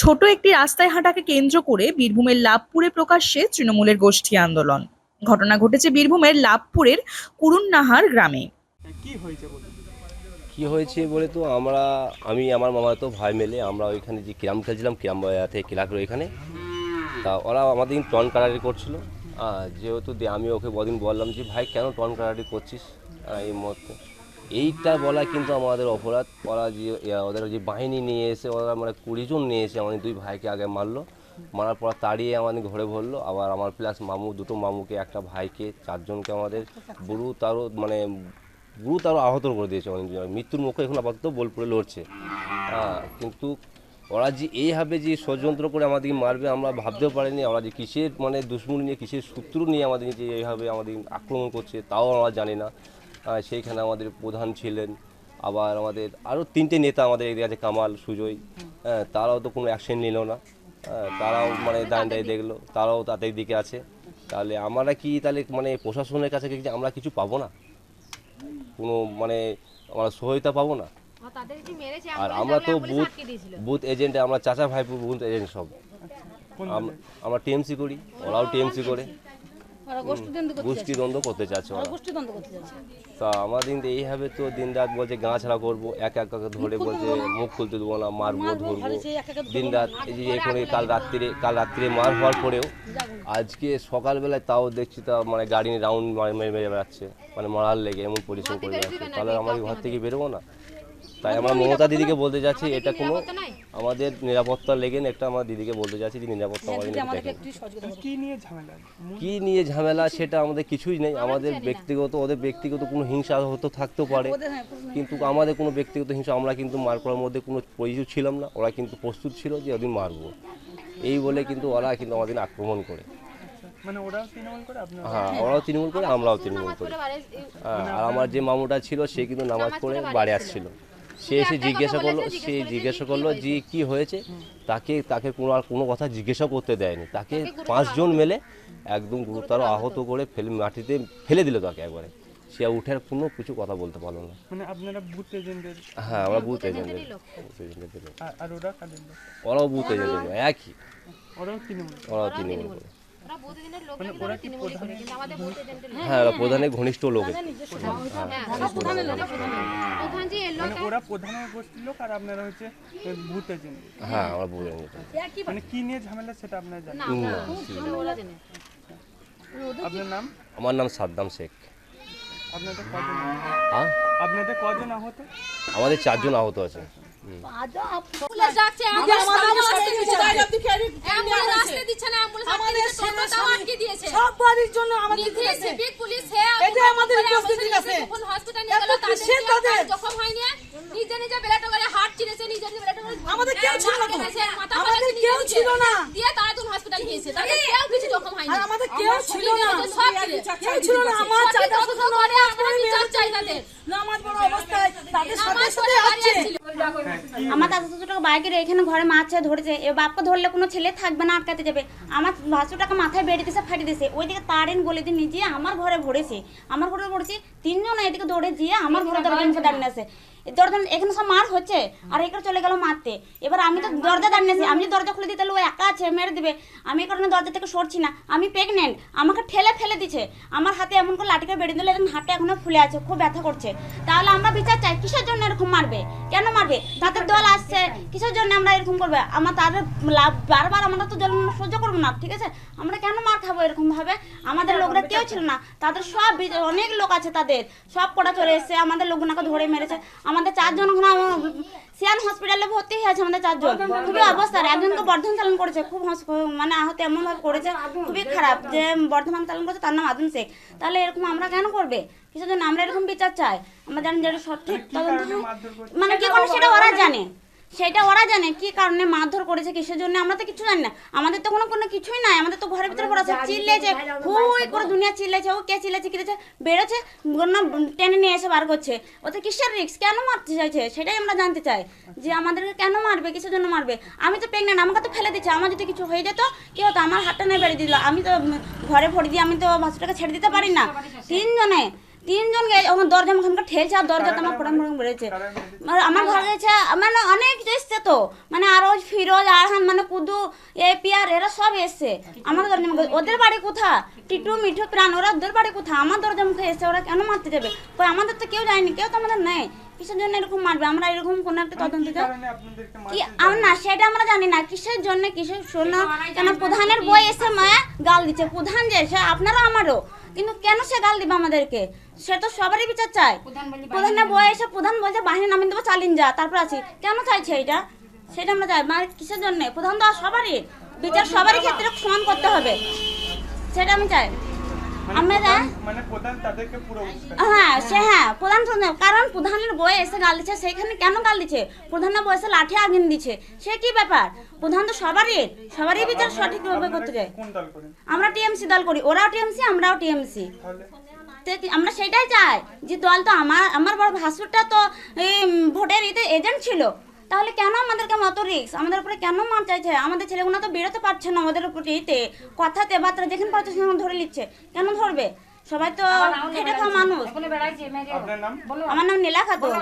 ছোট একটি রাস্তায় হাঁটাকে কেন্দ্র করে বীরভূমের লাভপুরে প্রকাশ্যে তৃণমূলের গোষ্ঠী আন্দোলন। ঘটনা ঘটেছে বীরভূমের লাভপুরের কুরুন্নাহার গ্রামে। কি হয়েছে কি হয়েছে বলে তো আমরা আমি আমার মামা তো ভাই মেলে আমরা ওইখানে যে ক্যাম্প খেলছিলাম ক্যাম্প থেকে ক্লাবের ওইখানে। তা ওরা আমাদের টন কাটারি করছিল। যেহেতু আমি ওকে বদিন বললাম যে ভাই কেন টন কাটারি করছিস? এই মুহূর্তে। এইটা বলা কিন্তু আমাদের অপরাধ। ওরা যে ওদের যে বাহিনী নিয়ে এসে, ওরা মানে কুড়ি জন নিয়ে এসে আমাদের দুই ভাইকে আগে মারলো। মারার পর তাড়িয়ে আমাদের ঘরে ভরলো। আবার আমার প্লাস মামু, দুটো মামুকে, একটা ভাইকে, চারজনকে আমাদের বুড়ু তারও মানে গুরু তারও আহত করে দিয়েছে অনেকজন মৃত্যুর মুখে এখন আপাতত বোলপুরে লড়ছে। হ্যাঁ কিন্তু ওরা যে এইভাবে যে ষড়যন্ত্র করে আমাদেরকে মারবে, আমরা ভাবতেও পারিনি। ওরা যে কিসের মানে দুশ্মন নিয়ে, কিসের শত্রু নিয়ে আমাদের যে এইভাবে আমাদের আক্রমণ করছে, তাও আমরা জানি না। সেইখানে আমাদের প্রধান ছিলেন। আবার আমাদের আরও তিনটে নেতা আমাদের এদিকে আছে কামাল সুজয়। হ্যাঁ তারাও তো কোনো অ্যাকশন নিল না। হ্যাঁ, তারাও মানে দাঁড়িয়ে দেখল তারাও তাদের দিকে আছে। তাহলে আমরা কি তাহলে মানে প্রশাসনের কাছে কি আমরা কিছু পাবো না? কোনো মানে আমরা সহায়তা পাবো না? আর আমরা তো বুথ বুথ এজেন্ট আমরা চাচা ভাইপো বুথ এজেন্ট সব। আম- আমরা টিএমসি করি ওরাও টিএমসি করে। গোষ্ঠীদ্বন্দ্ব করতে গোষ্ঠী দ্বন্দ্ব করতে চাচ্ছে ওরা তা আমাদের এইভাবে তো দিন রাত বলছে গা ছাড়া করব এক এক ধরে বলছে মুখ খুলতে দেবো না মারবো ধরবো। দিন রাত এই যে এখানে কাল রাত্রিরে কাল রাত্রিরে মার হওয়ার পরেও আজকে সকালবেলায় তাও দেখছি তা মানে গাড়ি রাউন্ড মেরে মেরে বেড়াচ্ছে। মানে মারার লেগে এমন পরিশ্রম করে যাচ্ছে তাহলে আমরা ঘর থেকে বেরোবো না? তাই আমরা মমতা দিদিকে বলতে যাচ্ছি এটা কোনো আমাদের নিরাপত্তা লেগে একটা আমার দিদিকে বলতে যাচ্ছি যে নিরাপত্তা আমাদের। কি নিয়ে ঝামেলা? কি নিয়ে ঝামেলা সেটা আমাদের কিছুই নেই আমাদের ব্যক্তিগত ওদের ব্যক্তিগত কোনো হিংসা হতে থাকতেও পারে ওদের হ্যাঁ, কিন্তু আমাদের কোনো ব্যক্তিগত হিংসা আমরা কিন্তু মার করার মধ্যে কোনো পরিচিত ছিলাম না ওরা কিন্তু প্রস্তুত ছিল যে ওদিন মারবো। এই বলে কিন্তু ওরা কিন্তু আমাদের আক্রমণ করে। মানে ওরাও তৃণমূল করে হ্যাঁ ওরাও তৃণমূল করে আমরাও তৃণমূল করি। হ্যাঁ, আর আমার যে মামুটা ছিল সে কিন্তু নামাজ পড়ে বাড়ি আসছিল। সে এসে জিজ্ঞাসা করল সে জিজ্ঞাসা করল যে কি হয়েছে? তাকে তাকে কোনো আর কোনো কথা জিজ্ঞাসা করতে দেয়নি। তাকে পাঁচজন মেলে একদম গুরুতর আহত করে। ফেলে মাটিতে ফেলে দিল তাকে একবারে। সে উঠে আর কোনো কিছু কথা বলতে পারল না। মানে আপনারা বুথ হ্যাঁ আমরা বুথ এজেন্টের আর ওরা ওরাও বুথ এজেন্টের একই। ওরাও তৃণমূল। ওরাও তৃণমূল এজেন্টের লোক- হ্যাঁ প্রধানের ঘনিষ্ঠ লোক হ্যাঁ, প্রধান যে এলো মানে ওরা প্রধানের গোষ্ঠীর লোক আর আপনারা হচ্ছে এজেন্ট হ্যাঁ আমরা বুথ এজেন্ট মানে কি নিয়ে ঝামেলা সেটা আপনারা জানেন? ওরা জেনে আপনার নাম? আমার নাম সাদ্দাম শেখ। আপনাদের কজন? হ্যাঁ। আপনাদের কজন আহত? আমাদের চারজন আহত আছে। আমাদের কেউ ছিল না। তো। মেরেছে, মাথা আমাদের কেউ ছিল না। দিয়ে তারা তুমি হসপিটাল নিয়েছে তাদের কেউ কিছু জখম হয়নি। আমাদের কেউ ছিল না। নিজে সব চিরেছে। কেউ ছিল না। আমার চাচা তদন্ত শ্বশুর করে নামাজ আমরা পড়ে বিচার মেরেছে। চাই তাদের নামাজ পড়া অবস্থায় তাদের সাথে নামাজ সাথে পড়ে বাড়ি আসছে আসছিল আমার দাদা শ্বশুরটাকে বাইকে রেখে এখানে ঘরে মাছ ধরেছে। এ বাপকে ধরলে কোনো ছেলে থাকবে না আটকাতে যাবে আমার ভাসুটাকে মাথায় বেড়ে দিয়েছে ফাটিয়ে দিয়েছে। ওইদিকে তারেন বলে দিয়ে নিজে আমার ঘরে ভরেছে। আমার ঘরে ভরেছে তিনজন এদিকে ধরে যেয়ে আমার ঘরে দাঁড়িয়ে আছে। দরজা এখানে সব মার হচ্ছে আর এখানে চলে গেল মারতে। এবার আমি তো দরজা দাঁড়িয়ে আছি আমি যদি দরজা খুলে দিই তাহলে ও একা আছে মেরে দিবে। আমি এই কারণে দরজা থেকে সরছি না আমি প্রেগনেন্ট আমাকে ঠেলে ফেলে দিচ্ছে আমার হাতে এমন করে লাঠিকে বেরিয়ে দিলে এরকম হাতটা এখনও ফুলে আছে খুব ব্যথা করছে। তাহলে আমরা বিচার চাই কিসের জন্য এরকম মারবে? কেন মারবে? তাদের দল আসছে কিসের জন্য আমরা এরকম করবে? আমার তাদের লাভ- বারবার আমরা তো জল সহ্য করব না ঠিক আছে? আমরা কেন মার খাব এরকম ভাবে? আমাদের লোকরা কেউ ছিল না। তাদের সব অনেক লোক আছে তাদের সব কটা চলে এসেছে আমাদের লোকগুনাকে ধরে মেরেছে। আমাদের চারজন সিয়ান হসপিটালে ভর্তি হয়ে আছে আমাদের চারজন। খুবই অবস্থা। একজনকে বর্ধমান চালন করেছে। খুব মানে আহত এমনভাবে করেছে। খুবই খারাপ যে বর্ধমান চালন করেছে, তার নাম আদম শেখ। তাহলে এরকম আমরা কেন করবে? কিছু আমরা এরকম বিচার চাই। আমরা জানি যেটা সঠিক তদন্ত? মানে কি করে সেটা ওরা জানে? সেটা ওরা জানে কি কারণে মারধর করেছে কিসের জন্য আমরা তো কিছু জানি না। আমাদের তো কোনো কোনো কিছুই নাই আমাদের তো ঘরের ভিতরে পড়া আছে। চিল্লেছে হুই করে দুনিয়া চিল্লেছে ও কে চিল্লেছে কি বেরোচ্ছে কোনো টেনে নিয়ে এসে বার করছে। ওতে কিসের রিক্স কেন মারতে চাইছে? সেটাই আমরা জানতে চাই। যে আমাদেরকে কেন মারবে কিসের জন্য মারবে? আমি তো প্রেগনেন্ট আমাকে তো ফেলে দিচ্ছে। আমার যদি কিছু হয়ে যেত কি হতো? আমার হাতটা নিয়ে বেড়ে দিল। আমি তো ঘরে ভরে দিয়ে আমি তো বাচ্চাটাকে ছেড়ে দিতে পারি না। তিনজনে তিনজন গে- আমার দরজা মুখে ঠেলছে আর দরজাতে আমার ফোটাম ফোটাম বেড়েছে মানে আমার ঘরে গেছে মানে অনেক এসছে তো। মানে আরও ফিরোজ আরহান মানে কুদু এপিআর এরা সব এসছে। আমার দরজা মুখে ওদের বাড়ি কোথা টিটু মিঠু প্রাণ ওরা ওদের বাড়ি কোথা আমার দরজা মুখে এসছে ওরা কেন মারতে যাবে? কই আমাদের তো কেউ যায়নি কেউ তো আমাদের নেই। কিসের জন্য এরকম মারবে? আমরা এরকম কোনো একটা তদন্ত কি আমরা না। সেটা আমরা জানি না। কিসের জন্য কিসের শোনা? কেন প্রধানের বই এসে মায়া গাল দিচ্ছে। প্রধান যে সে আপনারও আমারও। কিন্তু কেন সে গাল দিবে আমাদেরকে? সে তো সবারই বিচার চায়। প্রধানের বই এসে প্রধান বলছে বাহিনী নামিয়ে দেবো চালিন যা। তারপর আছি। কেন চাইছে এটা? সেটা আমরা চাই মানে কিসের জন্য? প্রধান তো সবারই। বিচার সবারই ক্ষেত্রে সমান করতে হবে। সেটা আমি চাই। আমরা মানে তাদেরকে পুরো হ্যাঁ সে হ্যাঁ প্রধান কারণ প্রধানের বই এসে গাল দিচ্ছে সেখানে কেন গাল দিচ্ছে? প্রধানের বই এসে লাঠি আগুন দিচ্ছে। সে কি ব্যাপার? প্রধান তো সবারই সবারই বিচার সঠিকভাবে করতে করেন আমরা টিএমসি দল করি ওরাও টিএমসি আমরাও টিএমসি। আমরা সেটাই চাই যে দল তো আমার আমার বড় ভাসুরটা তো এই ভোটের ইতে এজেন্ট ছিল। তাহলে কেন আমাদেরকে মত রিক্স আমাদের উপরে কেন মার চাইছে? আমাদের ছেলেগুলো তো বেরোতে পারছে না আমাদের উপরে ইতে। কথাতে বার্তা যেখানে পারছে সেখানে ধরে নিচ্ছে। কেন ধরবে? সবাই তো খেটে খাওয়া মানুষ। আমার নাম নীলা খাতুন।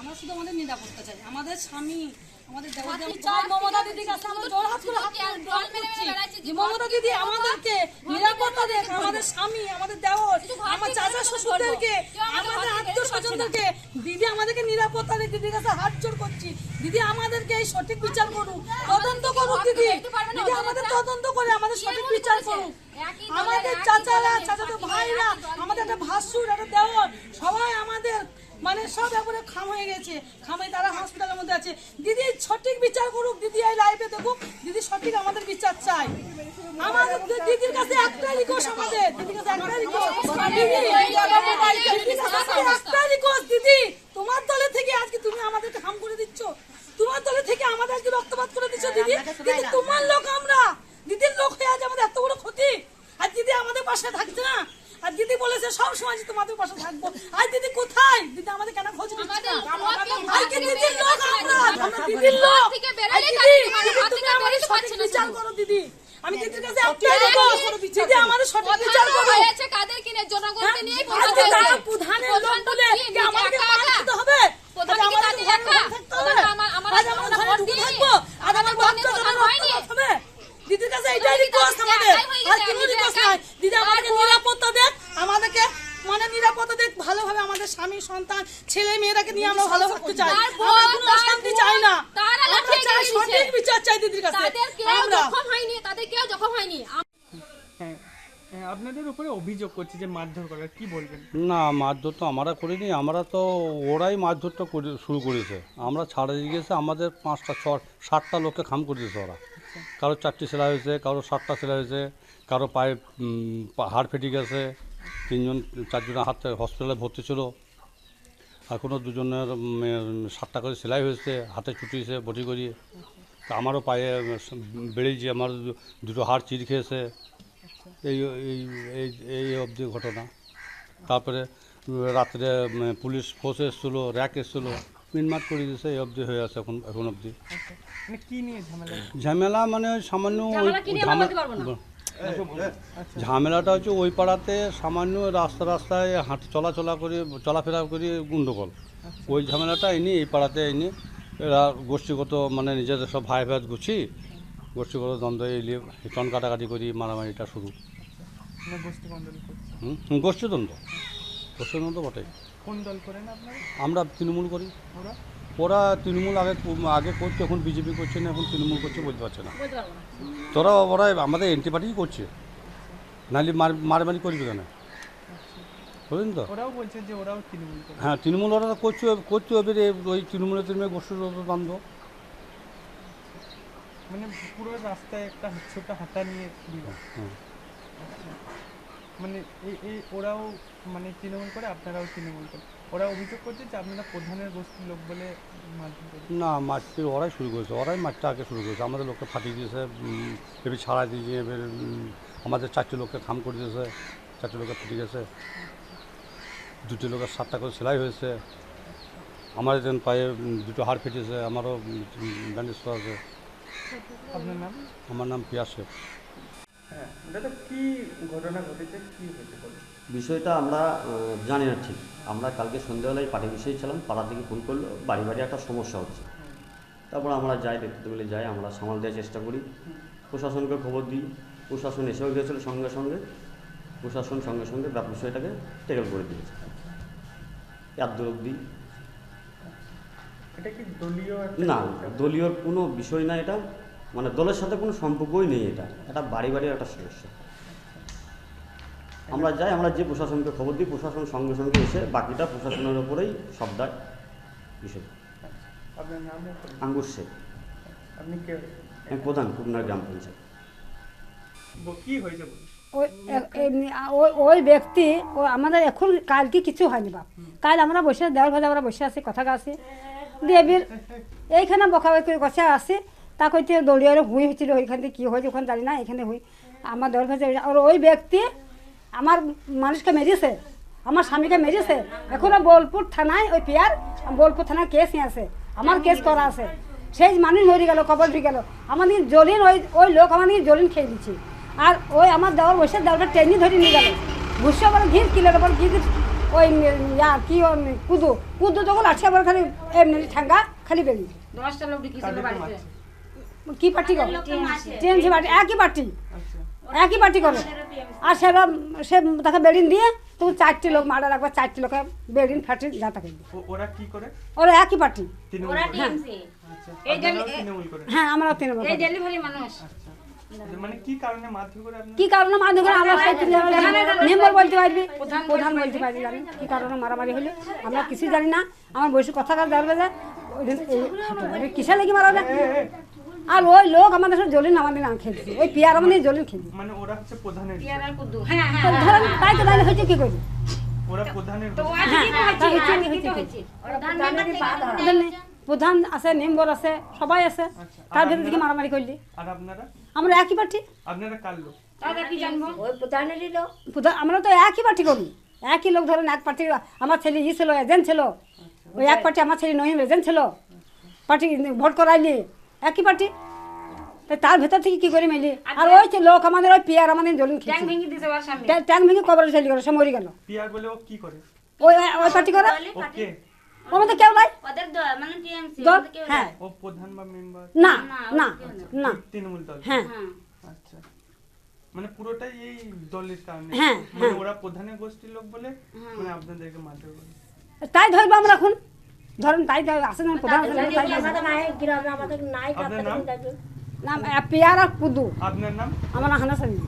আমরা শুধু আমাদের নিরাপত্তা চাই। আমাদের স্বামী মমতা দিদির কাছে আমরা জোর হাত করে হাত করছি। মমতা দিদি আমাদেরকে নিরাপত্তা দেখ আমাদের স্বামী আমাদের দেওর আমার চাচা শ্বশুরদেরকে আমাদের আত্মীয় স্বজনদেরকে দিদি আমাদেরকে নিরাপত্তা দেয় দিদির কাছে হাত জোর করছি। দিদি আমাদেরকে এই সঠিক বিচার করুক তদন্ত করুক দিদি। দিদি আমাদের তদন্ত করে আমাদের সঠিক বিচার করুক। আমাদের চাচারা চাচাতো ভাইরা আমাদের একটা ভাসুর একটা দেওর সবাই আমাদের মানে সব একবারে খাম হয়ে গেছে। খামে তারা হসপিটালের মধ্যে আছে। দিদি, সঠিক বিচার করুক, দিদি এই লাইফে দেখুক। দিদি সঠিক আমাদের বিচার চাই আমাদের দিদির কাছে একটাই রিকোয়েস্ট আমাদের। দিদির কাছে একটাই রিকোয়েস্ট দিদি একটাই রিকোয়েস্ট দিদি তোমার দলে থেকে আজকে তুমি আমাদেরকে হাম করে দিচ্ছ তোমার দলে থেকে আমাদের আজকে রক্তপাত করে দিচ্ছ দিদি দিদি তোমার লোক আমরা দিদির লোক হয়ে আজ আমাদের এত বড় ক্ষতি আর দিদি আমাদের পাশে থাকছে না আর দিদি বলেছে সব সময় যে তোমাদের পাশে থাকব আর দিদি কোথায় দিদি আমাদের কেন খোঁজ নিচ্ছে না আজকে দিদির লোক আমরা আমরা দিদির লোক থেকে আর বেরোলে দিদি, কাজে দিদি, হাত তুমি থেকে আমাদের বেরোতে সঠিক পারছে না বিচার শুধু। করো দিদি আমি দিদির কাছে একটাই request, দিদি আমাদের সঠিক বিচার প্রধান করো হয়েছে কাদের কিনে জনগণকে নিয়ে আজকে তারা প্রধানের লোক বলে কি আমাদেরকে মার খেতে হবে প্রধান আজ কি আমাদের তাদের ঘরে একা? থাকতে হবে। প্রধান আমার- আমার- আজ আমরা আমরা ঘরে ভোট ঢুকে দিইনি। থাকব আর আমার আমাদের ভোট বাচ্চা নিয়ে যারা প্রধান হয়নি। রক্তপাত হবে। দিদির কাছে এইটাই প্রধান কি রিকোয়েস্ট তাদের আমাদের একাই হয়ে আর গেছে? কোনো নিজের রিকোয়েস্ট একাই। নাই দিদি আমাদেরকে তারপর- নিরাপত্তা দেখ আমাদেরকে মানে নিরাপত্তা দেখ ভালোভাবে আমাদের স্বামী সন্তান ছেলে মেয়েরাকে নিয়ে আমরা ভালো থাকতে চাই তার বোন, আমরা কোনো তার অশান্তি বোন, চাই না তারা আমরা লাঠিয়ে চাই দিয়েছে। সঠিক বিচার চাই দিদির কাছে তাদের কেউ আমরা জখম হয়নি তাদের কেউ জখম হয়নি হ্যাঁ হ্যাঁ, আপনাদের উপরে করছে যে মারধর করার কি বলবেন? না মারধর তো আমরা করিনি আমরা তো ওরাই মারধরটা করে শুরু করেছে। আমরা ছাড়া দিয়ে গেছে আমাদের পাঁচটা ছ সাতটা লোককে খাম করে দিয়েছে ওরা। কারও চারটি সেলাই হয়েছে কারও সাতটা সেলাই হয়েছে কারও পায়ে হাড় ফেটে গেছে তিনজন চারজনের হাতে হসপিটালে ভর্তি ছিল। এখনও দুজনের সাতটা করে সেলাই হয়েছে হাতে চুটিয়েছে বটি করিয়ে। তা আমারও পায়ে বেড়েছে আমার দুটো হাড় চির খেয়েছে। এই এই এই এই অবধি ঘটনা। তারপরে রাত্রে পুলিশ ফোর্স এসেছিল র্যাক এসেছিল মিনমাট করে দিয়েছে এই অবধি হয়ে আছে এখন এখন অবধি। মানে কি নিয়ে ঝামেলা? মানে ওই সামান্য ওই ঝামেলাটা হচ্ছে ওই পাড়াতে সামান্য রাস্তা রাস্তায় হাঁট চলাচলা করে চলাফেরা করে গন্ডগোল। ওই ঝামেলাটা এনে এই পাড়াতে এনে এরা গোষ্ঠীগত মানে নিজেদের সব ভাই ভাই গুছি গোষ্ঠীগত দ্বন্দ্ব এলিয়ে টন কাটাকাটি করি মারামারিটা শুরু। মানে গোষ্ঠী হুম, গোষ্ঠীদ্বন্দ্ব গোষ্ঠীদ্বন্দ্ব বটে কোন দল করেন আমরা তৃণমূল করি। ওরা? ওরা তৃণমূল আগে আগে করছে এখন বিজেপি করছে না এখন তৃণমূল করছে বলতে পারছে না। তোরা ওরা আমাদের এন্টি পার্টি করছে। নাহলে মার মারামারি করবে কেন? বুঝলেন তো? ওরাও বলছে যে ওরাও তৃণমূল হ্যাঁ তৃণমূল ওরা করছে করছে এবারে ওই তৃণমূলের তৃণমূল গোষ্ঠীর দ্বন্দ্ব। মানে পুরো রাস্তায় একটা ছোট হাতা নিয়ে দিল। মানে এই এই ওরাও মানে তৃণমূল করে আপনারাও তৃণমূল করে। ওরা অভিযোগ করছে যে আপনারা প্রধানের গোষ্ঠীর লোক বলে না মাছটির ওরাই শুরু করেছে ওরাই মাছটা আগে শুরু করেছে। আমাদের লোককে ফাটিয়ে দিয়েছে এবার ছাড়া দিয়েছে এবার আমাদের চারটি লোককে খাম করে দিয়েছে চারটি লোককে ফেটে গেছে দুটি লোকের সাতটা করে সেলাই হয়েছে। আমার যেন পায়ে দুটো হাড় ফেটেছে আমারও ব্যান্ডেজ করা আছে আপনার নাম? আমার নাম পিয়াস শেখ হ্যাঁ দাদা কি ঘটনা ঘটেছে? কি হয়েছে বিষয়টা আমরা জানি না ঠিক। আমরা কালকে সন্ধ্যাবেলায় পার্টি বিষয়ে ছিলাম পাড়ার দিকে ফোন করল বাড়ি বাড়ি একটা সমস্যা হচ্ছে। তারপর আমরা যাই দেখতে বলে যাই আমরা সামাল দেওয়ার চেষ্টা করি। প্রশাসনকে খবর দিই। প্রশাসন এসেও গিয়েছিল সঙ্গে সঙ্গে। প্রশাসন সঙ্গে সঙ্গে ব্যাপ বিষয়টাকে টেকেল করে দিয়েছে। এত দূর অব্দি এটা কি দলীয় না? দলীয় কোনো বিষয় না এটা। মানে দলের সাথে কোনো সম্পর্কই নেই এটা। এটা বাড়ি বাড়ির একটা সমস্যা। আমরা যাই আমরা যে প্রশাসনকে খবর দিই প্রশাসন সঙ্গে সঙ্গে এসে বাকিটা প্রশাসনের ওপরেই সব দায় বিষয়। আঙ্গুর শেখ। আপনি কে? প্রধান কুমনার গ্রাম পঞ্চায়েত। কি হয়েছে? ওই ওই ওই ব্যক্তি ও আমাদের এখন কালকে কিছু হয়নি বাপ। কাল আমরা বসে দেওয়ার ভাজা আমরা বসে আছি কথা গাছি দিয়ে এবার এইখানে বকাবকি করে বসে আসি। তা কইতে দলীয় হুই হয়েছিল ওইখান থেকে কী হয়েছে ওখানে জানি না এখানে হুই। আমার দেওয়ার ভাজা আর ওই ব্যক্তি আমার মানুষকে মেরেছে আমার স্বামীকে মেরেছে। এখনও বোলপুর থানায় ওই পিয়ার বোলপুর থানায় কেস নিয়ে আছে আমার কেস করা আছে। সেই মানুষ মরে গেল কবর ঢুকে গেল। আমাদের জলিন ওই ওই লোক আমাদের জলিন খেয়ে দিচ্ছে আর ওই আমার দেওয়ার বসে দেওয়ারটা ট্রেনই ধরে নিয়ে গেল। ঘুষে আবার ঘির কিলের ওপর ঘির ওই ইয়া কি ওই কুদু কুদু যখন আছে আবার খালি এমনি ঠাঙ্গা খালি বেরিয়ে তাদেরকে মারছে কি পার্টি করে? টিএমসি পার্টি একই পার্টি। আচ্ছা। একই পার্টি করে। আর সেটা সে তাকে বেডিন দিয়ে তো চারটি লোক মারা রাখবে চারটি লোকে বেডিন ফাটি যা তাকে দিয়ে। ওরা কি করে? ওরা একই পার্টি। তৃণমূল করে? আচ্ছা। তৃণমূল হ্যাঁ তৃণমূল। আচ্ছা। মানে কি কারণে মারধর করে আমরা মেম্বার বলতে পারবি প্রধান বলতে পারবি। জানি কি কারণে মারামারি হলো? আমরা কিছু জানি না। আমার বয়সী কথা কাজ জানবে যে? কিসে লেগে মারা যায় আর ওই লোক আমাদের সাথে জলিন আমাদের নাম খেলছে। ওই পিয়ার আমাদের জলিন খেলছে। মানে ওরা হচ্ছে প্রধানের তো ধরেন তাই তো তাহলে হয়েছে কি করি ওরা প্রধানের হ্যাঁ তাই হয়েছে কি হয়েছে কি? ওদের নে- প্রধান আছে মেম্বার আছে সবাই আছে। আচ্ছা তার ভিতরে থেকে মারামারি করলি। আর আপনারা? আমরা একই পার্টি। আপনারা কার লোক? প্রধান আমরা তো একই পার্টি করি। একই লোক ধরেন এক পার্টি আমার ছেলে ই ছিল এজেন্ট ছিল। ওই এক পার্টি আমার ছেলে নহিম এজেন্ট ছিল। পার্টি ভোট করাইলি একই পার্টি? তার ভেতর থেকে কি করে মিলি? আর ওই যে লোক আমাদের ওই পিয়ার আমাদের জলিন ট্যাং- ট্যাং ভেঙে কবরে চলে গেল সে মরে গেল। পিয়ার বলে ও কি করে? ওই ওই পার্টি করে? ওকে। ওর কেউ নাই? ওদের দ- মানে টিএমসি হ্যাঁ। ও প্রধান বা মেম্বার না না না তৃণমূল দল? হ্যাঁ। আচ্ছা। মানে পুরোটাই এই দলের কারণে? হ্যাঁ, মানে ওরা প্রধানের গোষ্ঠীর লোক বলে মানে আপনাদেরকে মারধর করে? তাই ধরবো আমরা এখন। ধরেন তাই আসেন না, প্রধান নাম? পেয়ার কুদু। আপনার নাম? আমার হানা স্বামী